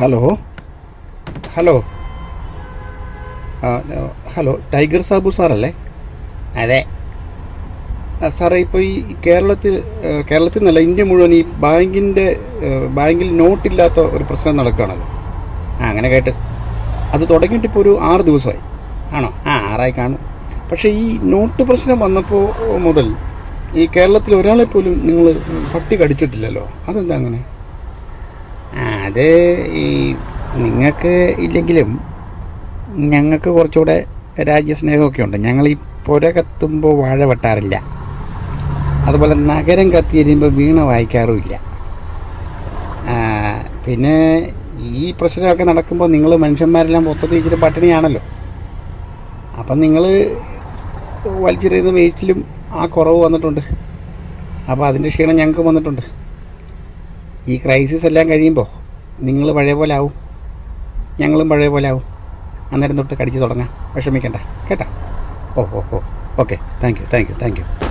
Hello hello hello tiger Sabu സാറല്ലേ? അതെ. സാറേ ഇപ്പോൾ ഈ കേരളത്തിൽ കേരളത്തിൽ നിന്നല്ല ഇന്ത്യ മുഴുവൻ ഈ ബാങ്കിന്റെ ബാങ്കിൽ നോട്ടില്ലാത്ത ഒരു പ്രശ്നം നടക്കുകയാണല്ലോ. ആ അങ്ങനെ കേട്ട്. അത് തുടങ്ങിയിട്ട് ഇപ്പോൾ ഒരു ആറ് ദിവസമായി. ആണോ? ആ ആറായി കാണും. പക്ഷേ ഈ നോട്ട് പ്രശ്നം വന്നപ്പോൾ മുതൽ ഈ കേരളത്തിൽ ഒരാളെ പോലും നിങ്ങൾ പട്ടി കടിച്ചിട്ടില്ലല്ലോ. അതെന്താ അങ്ങനെ? അത് ഈ നിങ്ങൾക്ക് ഇല്ലെങ്കിലും ഞങ്ങൾക്ക് കുറച്ചുകൂടെ രാജ്യസ്നേഹമൊക്കെ ഉണ്ട്. ഞങ്ങൾ ഈ പുര കത്തുമ്പോൾ വാഴ വെട്ടാറില്ല. അതുപോലെ നഗരം കത്തി കഴിയുമ്പോൾ വീണ വായിക്കാറുമില്ല. പിന്നെ ഈ പ്രശ്നമൊക്കെ നടക്കുമ്പോൾ നിങ്ങൾ മനുഷ്യന്മാരെല്ലാം മൊത്തത്തിൽ ഇച്ചിരി പട്ടിണിയാണല്ലോ. അപ്പം നിങ്ങൾ വലിച്ചെറിയുന്ന വേസ്റ്റിലും ആ കുറവ് വന്നിട്ടുണ്ട്. അപ്പോൾ അതിന്റെ ക്ഷീണം ഞങ്ങൾക്ക് വന്നിട്ടുണ്ട്. ഈ ക്രൈസിസ് എല്ലാം കഴിയുമ്പോൾ നിങ്ങൾ പഴയ പോലെ ആവും. ഞങ്ങളും പഴയ പോലെ ആവും. അന്നേരം തൊട്ട് കടിച്ചു തുടങ്ങാം. വിഷമിക്കണ്ട. കേട്ടോ? ഓ ഓ ഓ. Okay thank you thank you thank you